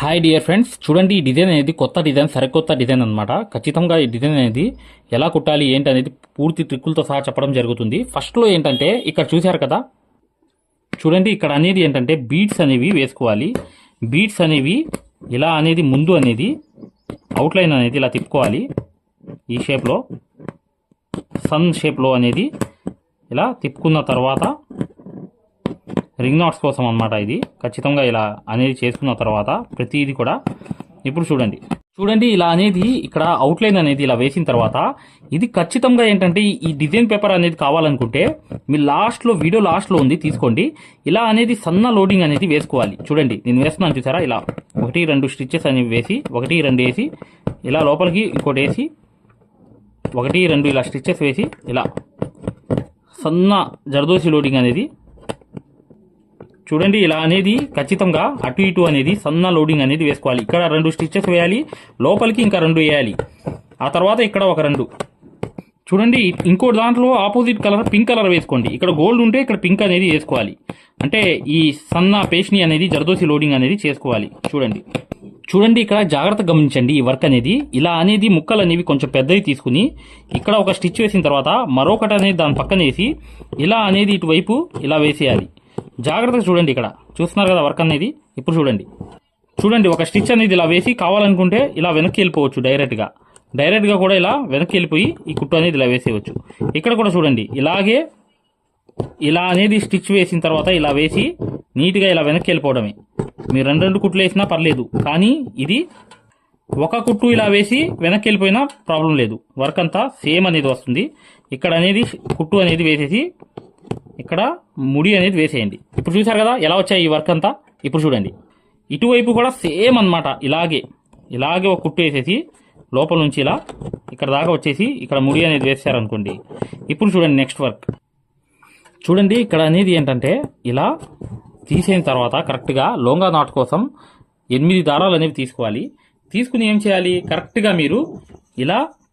Hi dear friends చూడండి ఈ design అనేది కొత్త డిజైన్ సరికొత్త డిజైన్ అనమాట ఖచ్చితంగా ఈ డిజైన్ అనేది ఎలా కుట్టాలి ఏంటి అనేది పూర్తి ట్రిక్కులతో సహా చెప్పడం జరుగుతుంది. ఫస్ట్లో ఏంటంటే ఇక్కడ చూశారు కదా? చూడండి ఇక్కడ అనేది ఏంటంటే బీడ్స్ అనేవి వేసుకోవాలి. బీడ్స్ అనేవి ఇలా అనేది ముందు అనేది అవుట్లైన్ అనేది ఇలా తిప్పుకోవాలి. ఈ షేప్లో సన్ షేప్లో అనేది ఇలా తిప్పుకున్న తర్వాత రింగ్ నాట్స్ కోసం అన్నమాట ఇది. ఖచ్చితంగా ఇలా అనేది చేసుకున్న తర్వాత ప్రతిదీ కూడా ఇప్పుడు చూడండి. చూడండి ఇలా అనేది ఇక్కడ అవుట్లైన్ అనేది ఇలా వేసిన తర్వాత ఇది ఖచ్చితంగా ఏంటంటే ఈ డిజైన్ పేపర్ అనేది కావాలనుకుంటే మీ లాస్ట్లో వీడియో లాస్ట్లో ఉంది తీసుకోండి. ఇలా అనేది సన్న లోడింగ్ అనేది వేసుకోవాలి. చూడండి నేను వేస్తున్నాను చూసారా? ఇలా ఒకటి రెండు స్టిచ్చెస్ అనేవి వేసి ఒకటి రెండు వేసి ఇలా లోపలికి ఇంకోటి వేసి ఒకటి రెండు ఇలా స్టిచ్చెస్ వేసి ఇలా సన్న జరదోసి లోడింగ్ అనేది చూడండి ఇలా అనేది ఖచ్చితంగా అటు ఇటు అనేది సన్న లోడింగ్ అనేది వేసుకోవాలి. ఇక్కడ రెండు స్టిచ్చెస్ వేయాలి లోపలికి ఇంకా రెండు వేయాలి. ఆ తర్వాత ఇక్కడ ఒక రెండు. చూడండి ఇంకో దాంట్లో ఆపోజిట్ కలర్ పింక్ కలర్ వేసుకోండి. ఇక్కడ గోల్డ్ ఉంటే ఇక్కడ పింక్ అనేది వేసుకోవాలి. అంటే ఈ సన్న పేస్ట్ని అనేది జరదోసి లోడింగ్ అనేది చేసుకోవాలి. చూడండి. చూడండి ఇక్కడ జాగ్రత్త గమనించండి ఈ వర్క్ అనేది. ఇలా అనేది ముక్కలు అనేవి కొంచెం పెద్దవి తీసుకుని ఇక్కడ ఒక స్టిచ్ వేసిన తర్వాత మరొకటి అనేది దాని పక్కన వేసి ఇలా అనేది ఇటువైపు ఇలా వేసేయాలి. జాగ్రత్తగా చూడండి ఇక్కడ. చూస్తున్నారు కదా వర్క్ అనేది? ఇప్పుడు చూడండి. చూడండి ఒక స్టిచ్ అనేది ఇలా వేసి కావాలనుకుంటే ఇలా వెనక్కి వెళ్ళిపోవచ్చు డైరెక్ట్గా డైరెక్ట్గా కూడా ఇలా వెనక్కి వెళ్ళిపోయి ఈ కుట్టు అనేది ఇలా వేసేయవచ్చు. ఇక్కడ కూడా చూడండి ఇలాగే ఇలా అనేది స్టిచ్ వేసిన తర్వాత ఇలా వేసి నీట్గా ఇలా వెనక్కి వెళ్ళిపోవడమే. మీరు రెండు రెండు కుట్లు వేసినా పర్లేదు కానీ ఇది ఒక కుట్టు ఇలా వేసి వెనక్కి వెళ్ళిపోయినా ప్రాబ్లం లేదు. వర్క్ అంతా సేమ్ అనేది వస్తుంది. ఇక్కడ అనేది కుట్టు అనేది వేసేసి ఇక్కడ ముడి అనేది వేసేయండి. ఇప్పుడు చూసారు కదా ఎలా వచ్చాయి ఈ వర్క్ అంతా? ఇప్పుడు చూడండి. ఇటువైపు కూడా సేమ్ అన్నమాట. ఇలాగే ఇలాగే ఒక కుట్టు వేసేసి లోపల నుంచి ఇలా ఇక్కడ దాకా వచ్చేసి ఇక్కడ ముడి అనేది వేసారనుకోండి. ఇప్పుడు చూడండి నెక్స్ట్ వర్క్ చూడండి ఇక్కడ అనేది ఏంటంటే ఇలా తీసేసిన తర్వాత కరెక్ట్గా లోంగా నాట్ కోసం ఎనిమిది దారాలు అనేవి తీసుకోవాలి. తీసుకుని ఏం చేయాలి? కరెక్ట్గా మీరు ఇలా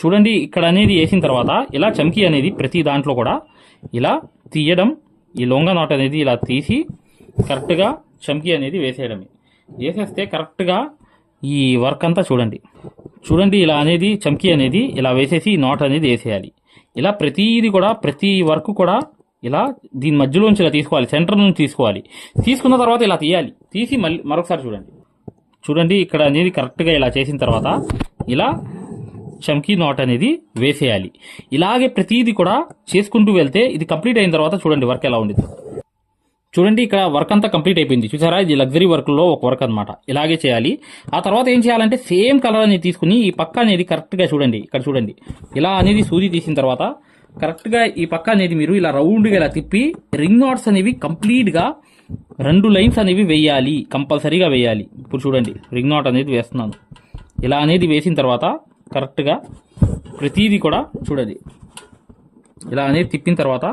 చూడండి ఇక్కడ అనేది వేసిన తర్వాత ఇలా చమ్కీ అనేది ప్రతి దాంట్లో కూడా ఇలా తీయడం ఈ లొంగ నాట్ అనేది ఇలా తీసి కరెక్ట్గా చమ్కీ అనేది వేసేయడమే. వేసేస్తే కరెక్ట్గా ఈ వర్క్ అంతా చూడండి. చూడండి ఇలా అనేది చమ్కీ అనేది ఇలా వేసేసి నాట్ అనేది వేసేయాలి. ఇలా ప్రతిది కూడా ప్రతి వర్క్ కూడా ఇలా దీని మధ్యలోంచి ఇలా తీసుకోవాలి సెంటర్ నుంచి తీసుకోవాలి. తీసుకున్న తర్వాత ఇలా తీయాలి. తీసి మళ్ళీ మరొకసారి చూడండి. చూడండి ఇక్కడ అనేది కరెక్ట్గా ఇలా చేసిన తర్వాత ఇలా చమ్కీ నాట్ అనేది వేసేయాలి. ఇలాగే ప్రతిదీ కూడా చేసుకుంటూ వెళ్తే ఇది కంప్లీట్ అయిన తర్వాత చూడండి వర్క్ ఎలా ఉండేది చూడండి ఇక్కడ వర్క్ అంతా కంప్లీట్ అయిపోయింది. చూసారా? ఇది లగ్జరీ వర్క్లో ఒక వర్క్ అనమాట ఇలాగే చేయాలి. ఆ తర్వాత ఏం చేయాలంటే సేమ్ కలర్ అనేది తీసుకుని ఈ పక్క అనేది కరెక్ట్గా చూడండి. ఇక్కడ చూడండి. ఇలా అనేది సూది తీసిన తర్వాత కరెక్ట్గా ఈ పక్క అనేది మీరు ఇలా రౌండ్గా ఇలా తిప్పి రింగ్ నాట్స్ అనేవి కంప్లీట్గా రెండు లైన్స్ అనేవి వేయాలి. కంపల్సరీగా వేయాలి. ఇప్పుడు చూడండి. రింగ్ నాట్ అనేది వేస్తున్నాను. ఇలా అనేది వేసిన తర్వాత కరెక్ట్గా ప్రతిదీ కూడా చూడాలి ఇలా అనేది తిప్పిన తర్వాత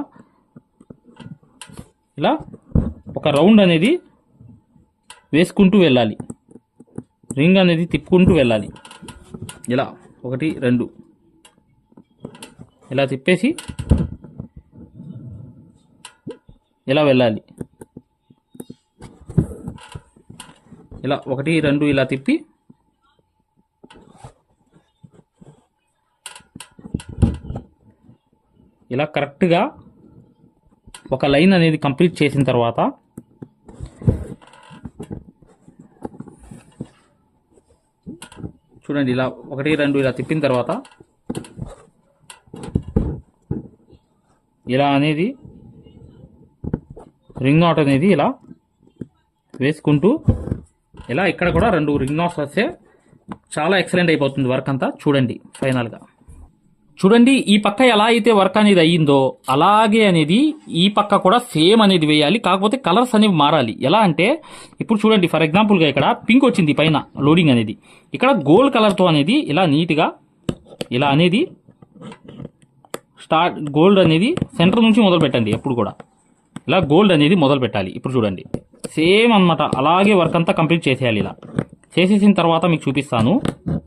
ఇలా ఒక రౌండ్ అనేది వేసుకుంటూ వెళ్ళాలి. రింగ్ అనేది తిప్పుకుంటూ వెళ్ళాలి. ఇలా ఒకటి రెండు. ఇలా తిప్పేసి ఇలా వెళ్ళాలి. ఇలా ఒకటి రెండు ఇలా తిప్పి ఇలా కరెక్ట్గా ఒక లైన్ అనేది కంప్లీట్ చేసిన తర్వాత చూడండి ఇలా ఒకటి రెండు ఇలా తిప్పిన తర్వాత ఇలా అనేది రింగ్ నాట్ అనేది ఇలా వేసుకుంటూ ఇలా ఇక్కడ కూడా రెండు రింగ్ నాట్స్ వస్తే చాలా ఎక్సలెంట్ అయిపోతుంది వర్క్ అంతా. చూడండి ఫైనల్గా చూడండి ఈ పక్క ఎలా అయితే వర్క్ అనేది అయ్యిందో అలాగే అనేది ఈ పక్క కూడా సేమ్ అనేది వేయాలి. కాకపోతే కలర్స్ అనేవి మారాలి. ఎలా అంటే ఇప్పుడు చూడండి ఫర్ ఎగ్జాంపుల్గా ఇక్కడ పింక్ వచ్చింది పైన లోడింగ్ అనేది. ఇక్కడ గోల్డ్ కలర్తో అనేది ఇలా నీట్గా ఇలా అనేది స్టార్ట్ గోల్డ్ అనేది సెంటర్ నుంచి మొదలు పెట్టండి ఎప్పుడు కూడా. ఇలా గోల్డ్ అనేది మొదలు పెట్టాలి ఇప్పుడు చూడండి. సేమ్ అన్నమాట అలాగే వర్క్ అంతా కంప్లీట్ చేసేయాలి ఇలా. చేసేసిన తర్వాత మీకు చూపిస్తాను.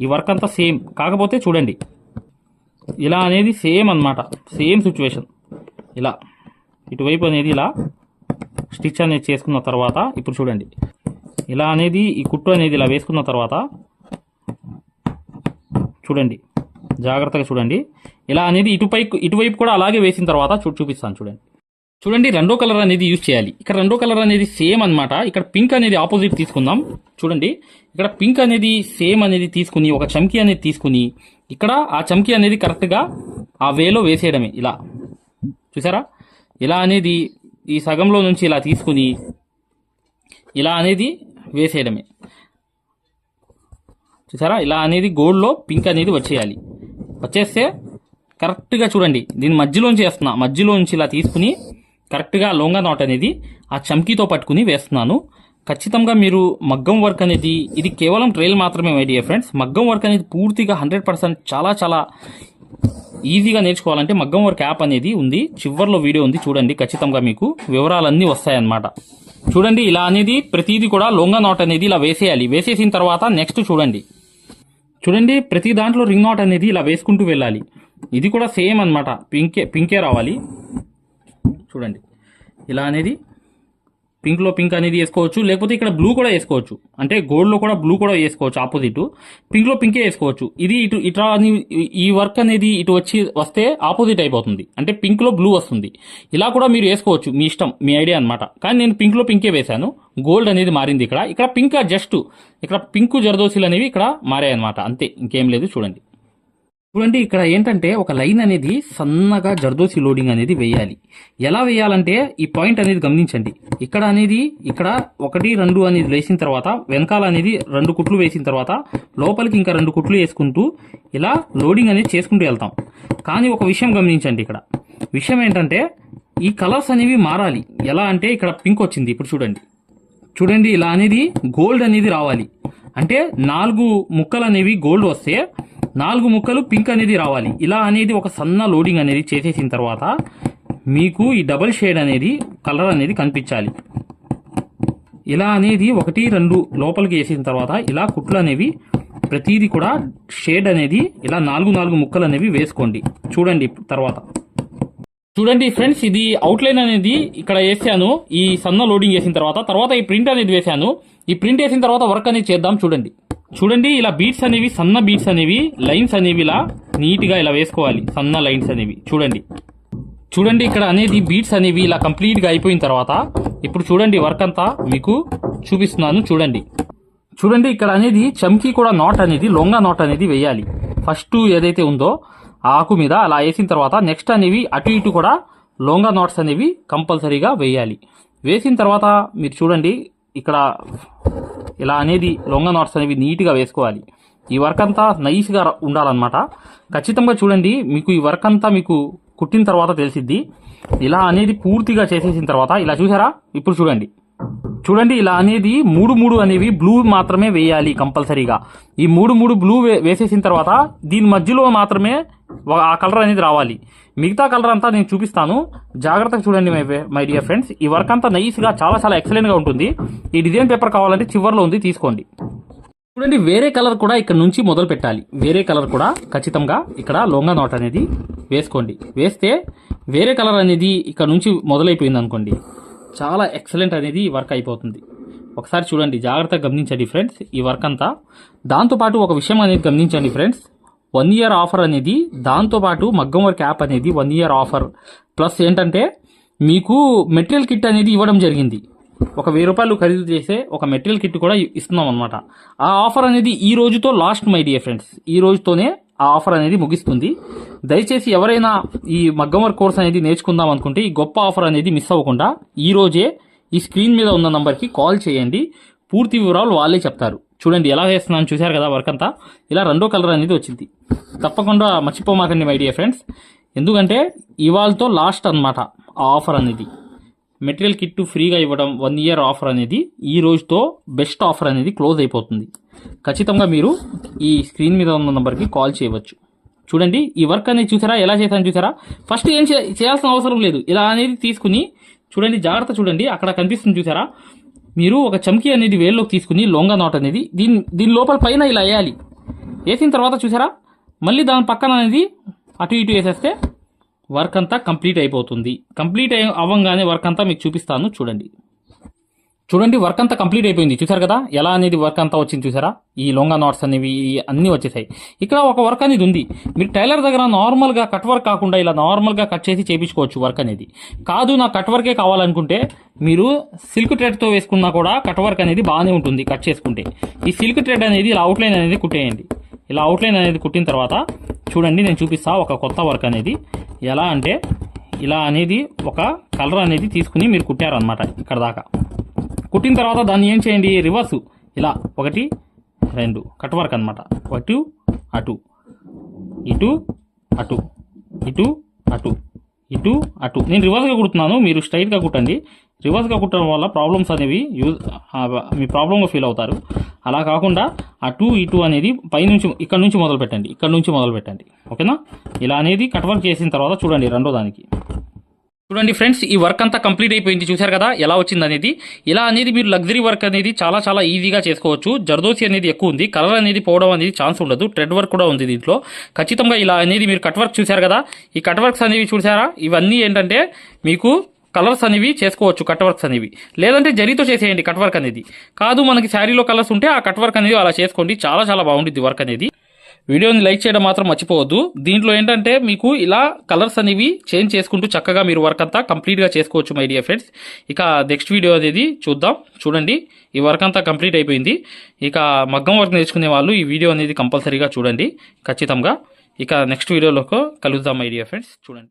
ఈ వర్క్ అంతా సేమ్. కాకపోతే చూడండి ఇలా అనేది సేమ్ అన్నమాట. సేమ్ సిచ్యువేషన్ ఇలా. ఇటువైపు అనేది ఇలా స్టిచ్ అనేది చేసుకున్న తర్వాత ఇప్పుడు చూడండి. ఇలా అనేది ఈ కుట్టు అనేది ఇలా వేసుకున్న తర్వాత చూడండి. జాగ్రత్తగా చూడండి. ఇలా అనేది ఇటుపై ఇటువైపు కూడా అలాగే వేసిన తర్వాత చూ చూపిస్తాను చూడండి. చూడండి రెండో కలర్ అనేది యూజ్ చేయాలి. ఇక్కడ రెండో కలర్ అనేది సేమ్ అన్నమాట. ఇక్కడ పింక్ అనేది ఆపోజిట్ తీసుకుందాం. చూడండి ఇక్కడ పింక్ అనేది సేమ్ అనేది తీసుకుని ఒక చమ్కీ అనేది తీసుకుని ఇక్కడ ఆ చమ్కీ అనేది కరెక్ట్గా ఆ వేలో వేసేయడమే ఇలా. చూసారా? ఇలా అనేది ఈ సగంలో నుంచి ఇలా తీసుకుని ఇలా అనేది వేసేయడమే. చూసారా? ఇలా అనేది గోల్డ్లో పింక్ అనేది వచ్చేయాలి. వచ్చేస్తే కరెక్ట్గా చూడండి దీని మధ్యలోంచి వేస్తున్నా. మధ్యలోంచి ఇలా తీసుకుని కరెక్ట్గా లొంగ నాట్ అనేది ఆ చమ్కీతో పట్టుకుని వేస్తున్నాను. ఖచ్చితంగా మీరు మగ్గం వర్క్ అనేది ఇది కేవలం ట్రైల్ మాత్రమే ఐడియా ఫ్రెండ్స్. మగ్గం వర్క్ అనేది పూర్తిగా హండ్రెడ్ పర్సెంట్ చాలా చాలా ఈజీగా నేర్చుకోవాలంటే మగ్గం వర్క్ యాప్ అనేది ఉంది. చివర్లో వీడియో ఉంది చూడండి ఖచ్చితంగా మీకు. వివరాలన్నీ వస్తాయన్నమాట. చూడండి ఇలా అనేది ప్రతిదీ కూడా లొంగ నాట్ అనేది ఇలా వేసేయాలి. వేసేసిన తర్వాత నెక్స్ట్ చూడండి. చూడండి ప్రతి దాంట్లో రింగ్ నాట్ అనేది ఇలా వేసుకుంటూ వెళ్ళాలి. ఇది కూడా సేమ్ అనమాట పింకే పింకే రావాలి. చూడండి. ఇలా అనేది పింక్లో పింక్ అనేది వేసుకోవచ్చు లేకపోతే ఇక్కడ బ్లూ కూడా వేసుకోవచ్చు. అంటే గోల్డ్లో కూడా బ్లూ కూడా వేసుకోవచ్చు ఆపోజిట్. పింక్లో పింకే వేసుకోవచ్చు. ఇది ఇటు ఇట్లా అని ఈ వర్క్ అనేది ఇటు వచ్చి వస్తే ఆపోజిట్ అయిపోతుంది. అంటే పింక్లో బ్లూ వస్తుంది. ఇలా కూడా మీరు వేసుకోవచ్చు మీ ఇష్టం మీ ఐడియా అనమాట కానీ నేను పింక్లో పింకే వేశాను. గోల్డ్ అనేది మారింది ఇక్కడ. ఇక్కడ పింక్ జస్ట్ ఇక్కడ పింక్ జరదోసీలు అనేవి ఇక్కడ మారాయి అనమాట అంతే ఇంకేం లేదు చూడండి. చూడండి ఇక్కడ ఏంటంటే ఒక లైన్ అనేది సన్నగా జర్దోసి లోడింగ్ అనేది వేయాలి. ఎలా వేయాలంటే ఈ పాయింట్ అనేది గమనించండి. ఇక్కడ అనేది ఇక్కడ ఒకటి రెండు అనేది వేసిన తర్వాత వెనకాల అనేది రెండు కుట్లు వేసిన తర్వాత లోపలికి ఇంకా రెండు కుట్లు వేసుకుంటూ ఇలా లోడింగ్ అనేది చేసుకుంటూ వెళ్తాం. కానీ ఒక విషయం గమనించండి ఇక్కడ. విషయం ఏంటంటే ఈ కలర్స్ అనేవి మారాలి. ఎలా అంటే ఇక్కడ పింక్ వచ్చింది ఇప్పుడు చూడండి. చూడండి ఇలా అనేది గోల్డ్ అనేది రావాలి. అంటే నాలుగు ముక్కలు అనేవి గోల్డ్ వస్తే నాలుగు ముక్కలు పింక్ అనేది రావాలి. ఇలా అనేది ఒక సన్న లోడింగ్ అనేది చేసేసిన తర్వాత మీకు ఈ డబల్ షేడ్ అనేది కలర్ అనేది కనిపించాలి. ఇలా అనేది ఒకటి రెండు లోపలికి వేసిన తర్వాత ఇలా కుట్లు అనేవి ప్రతిదీ కూడా షేడ్ అనేది ఇలా నాలుగు నాలుగు ముక్కలు అనేవి వేసుకోండి. చూడండి తర్వాత. చూడండి ఫ్రెండ్స్ ఇది అవుట్లైన్ అనేది ఇక్కడ వేసాను. ఈ సన్న లోడింగ్ వేసిన తర్వాత తర్వాత ఈ ప్రింట్ అనేది వేసాను. ఈ ప్రింట్ వేసిన తర్వాత వర్క్ అనేది చేద్దాం చూడండి. చూడండి ఇలా బీట్స్ అనేవి సన్న బీట్స్ అనేవి లైన్స్ అనేవి ఇలా నీట్గా ఇలా వేసుకోవాలి. సన్న లైన్స్ అనేవి. చూడండి. చూడండి ఇక్కడ అనేది బీట్స్ అనేవి ఇలా కంప్లీట్గా అయిపోయిన తర్వాత ఇప్పుడు చూడండి వర్క్ అంతా మీకు చూపిస్తున్నాను చూడండి. చూడండి ఇక్కడ అనేది చమ్కీ కూడా నాట్ అనేది లొంగ నాట్ అనేది వేయాలి. ఫస్ట్ ఏదైతే ఉందో ఆ ఆకు మీద అలా వేసిన తర్వాత నెక్స్ట్ అనేవి అటు ఇటు కూడా లొంగ నాట్స్ అనేవి కంపల్సరీగా వేయాలి. వేసిన తర్వాత మీరు చూడండి ఇక్కడ ఇలా అనేది లొంగ నాట్స్ అనేవి నీట్గా వేసుకోవాలి. ఈ వర్క్ అంతా నైస్గా ఉండాలన్నమాట. ఖచ్చితంగా చూడండి మీకు ఈ వర్క్ అంతా మీకు కుట్టిన తర్వాత తెలిసిద్ది. ఇలా అనేది పూర్తిగా చేసేసిన తర్వాత ఇలా చూసారా? ఇప్పుడు చూడండి. చూడండి ఇలా అనేది మూడు మూడు అనేవి బ్లూ మాత్రమే వేయాలి కంపల్సరీగా. ఈ మూడు మూడు బ్లూ వే- వేసేసిన తర్వాత దీని మధ్యలో మాత్రమే ఒక- ఆ కలర్ అనేది రావాలి. మిగతా కలర్ అంతా నేను చూపిస్తాను. జాగ్రత్తగా చూడండి మై మై డియర్ ఫ్రెండ్స్. ఈ వర్క్ అంతా నైస్గా చాలా చాలా ఎక్సలెంట్గా ఉంటుంది. ఈ డిజైన్ పేపర్ కావాలంటే చివర్లో ఉంది తీసుకోండి. చూడండి వేరే కలర్ కూడా ఇక్కడ నుంచి మొదలు పెట్టాలి. వేరే కలర్ కూడా ఖచ్చితంగా ఇక్కడ లొంగ నోట్ అనేది వేసుకోండి. వేస్తే వేరే కలర్ అనేది ఇక్కడ నుంచి మొదలైపోయింది అనుకోండి. చాలా ఎక్సలెంట్ అనేది ఈ వర్క్ అయిపోతుంది. ఒకసారి చూడండి జాగ్రత్తగా గమనించండి ఫ్రెండ్స్ ఈ వర్క్ అంతా. దాంతోపాటు ఒక విషయం అనేది గమనించండి ఫ్రెండ్స్. వన్ ఇయర్ ఆఫర్ అనేది దాంతోపాటు మగ్గం వర్క్ యాప్ అనేది వన్ ఇయర్ ఆఫర్ ప్లస్ ఏంటంటే మీకు మెటీరియల్ కిట్ అనేది ఇవ్వడం జరిగింది. ఒక వెయ్యి రూపాయలు ఖరీదు చేసే ఒక మెటీరియల్ కిట్ కూడా ఇస్తున్నాం అనమాట ఆ ఆఫర్ అనేది ఈ రోజుతో లాస్ట్ మై డియర్ ఫ్రెండ్స్ ఈ రోజుతోనే ఆ ఆఫర్ అనేది ముగిస్తుంది. దయచేసి ఎవరైనా ఈ మగ్గం వర్క్ కోర్స్ అనేది నేర్చుకుందాం అనుకుంటే ఈ గొప్ప ఆఫర్ అనేది మిస్ అవ్వకుండా ఈ రోజే ఈ స్క్రీన్ మీద ఉన్న నంబర్కి కాల్ చేయండి. పూర్తి వివరాలు వాళ్ళే చెప్తారు. చూడండి ఎలా వేస్తున్నాను చూశారు కదా వర్క్ అంతా? ఇలా రెండో కలర్ అనేది వచ్చింది. తప్పకుండా మర్చిపోమాకండి మై డియర్ ఫ్రెండ్స్ ఎందుకంటే ఇవాళతో లాస్ట్ అన్నమాట ఆ ఆఫర్ అనేది. మెటీరియల్ కిట్ ఫ్రీగా ఇవ్వడం వన్ ఇయర్ ఆఫర్ అనేది ఈ రోజుతో బెస్ట్ ఆఫర్ అనేది క్లోజ్ అయిపోతుంది. ఖచ్చితంగా మీరు ఈ స్క్రీన్ మీద ఉన్న నెంబర్కి కాల్ చేయవచ్చు. చూడండి ఈ వర్క్ అనేది చూసారా ఎలా చేశాను చూసారా? ఫస్ట్ ఏం చేయాల్సిన అవసరం లేదు. ఇలా అనేది తీసుకుని చూడండి జాగ్రత్త చూడండి అక్కడ కనిపిస్తుంది చూసారా? మీరు ఒక చమ్కీ అనేది వేల్లోకి తీసుకుని లొంగా నాట్ అనేది దీని దీని లోపల పైన ఇలా వేయాలి. వేసిన తర్వాత చూసారా? మళ్ళీ దాని పక్కన అనేది అటు ఇటు వేసేస్తే వర్క్ అంతా కంప్లీట్ అయిపోతుంది. కంప్లీట్ అయి వర్క్ అంతా మీకు చూపిస్తాను చూడండి. చూడండి వర్క్ అంతా కంప్లీట్ అయిపోయింది. చూసారు కదా? ఎలా అనేది వర్క్ అంతా వచ్చింది చూసారా? ఈ లొంగా నాట్స్ అనేవి అన్నీ వచ్చేసాయి. ఇక్కడ ఒక వర్క్ అనేది ఉంది. మీరు టైలర్ దగ్గర నార్మల్గా కట్ వర్క్ కాకుండా ఇలా నార్మల్గా కట్ చేసి చేయించుకోవచ్చు వర్క్ అనేది. కాదు నాకు కట్ వర్కే కావాలనుకుంటే మీరు సిల్క్ థ్రెడ్తో వేసుకున్నా కూడా కట్ వర్క్ అనేది బాగానే ఉంటుంది కట్ చేసుకుంటే. ఈ సిల్క్ థ్రెడ్ అనేది ఇలా అవుట్లైన్ అనేది కుట్టేయండి. ఇలా అవుట్లైన్ అనేది కుట్టిన తర్వాత చూడండి నేను చూపిస్తా ఒక కొత్త వర్క్ అనేది. ఎలా అంటే ఇలా అనేది ఒక కలర్ అనేది తీసుకుని మీరు కుట్టారనమాట ఇక్కడ దాకా. కుట్టిన తర్వాత దాన్ని ఏం చేయండి? రివర్స్. ఇలా. ఒకటి రెండు. కట్ వర్క్ అనమాట అటు అటు. ఇటు అటు. ఇటు అటు. ఇటు అటు. నేను రివర్స్గా కుడుతున్నాను. మీరు స్ట్రైట్గా కుట్టండి. రివర్స్గా కుట్టడం వల్ల ప్రాబ్లమ్స్ అనేవి యూజ్ మీ ప్రాబ్లంగా ఫీల్ అవుతారు. అలా కాకుండా అటు ఇటు అనేది పైనుంచి ఇక్కడ నుంచి మొదలు పెట్టండి ఇక్కడ నుంచి మొదలు పెట్టండి ఓకేనా? ఇలా అనేది కట్ వర్క్ చేసిన తర్వాత చూడండి రెండో దానికి చూడండి ఫ్రెండ్స్ ఈ వర్క్ అంతా కంప్లీట్ అయిపోయింది. చూశారు కదా ఎలా వచ్చింది అనేది ఇలా అనేది మీరు లగ్జరీ వర్క్ అనేది చాలా చాలా ఈజీగా చేసుకోవచ్చు. జర్దోసి అనేది ఎక్కువ ఉంది. కలర్ అనేది పోవడం అనేది ఛాన్స్ ఉండదు. ట్రెడ్ వర్క్ కూడా ఉంది దీంట్లో. ఖచ్చితంగా ఇలా అనేది మీరు కట్ వర్క్ చూశారు కదా ఈ కట్ వర్క్స్ అనేవి చూసారా ఇవన్నీ ఏంటంటే మీకు కలర్స్ అనేవి చేసుకోవచ్చు కట్ వర్క్స్ అనేవి. లేదంటే జరీతో చేసేయండి కట్ వర్క్ అనేది. కాదు మనకి శారీలో కలర్స్ ఉంటే ఆ కట్ వర్క్ అనేది అలా చేసుకోండి. చాలా చాలా బాగుంటుంది వర్క్ అనేది. వీడియోని లైక్ చేయడం మాత్రం మర్చిపోవద్దు. దీంట్లో ఏంటంటే మీకు ఇలా కలర్స్ అనేవి చేంజ్ చేసుకుంటూ చక్కగా మీరు వర్క్ అంతా కంప్లీట్గా చేసుకోవచ్చు మై డియర్ ఫ్రెండ్స్. ఇక నెక్స్ట్ వీడియో అనేది చూద్దాం. చూడండి ఈ వర్క్ అంతా కంప్లీట్ అయిపోయింది. ఇక మగ్గం వర్క్ నేర్చుకునే వాళ్ళు ఈ వీడియో అనేది కంపల్సరీగా చూడండి. ఖచ్చితంగా. ఇక నెక్స్ట్ వీడియోలో కలుద్దాం మై డియర్ ఫ్రెండ్స్. చూడండి.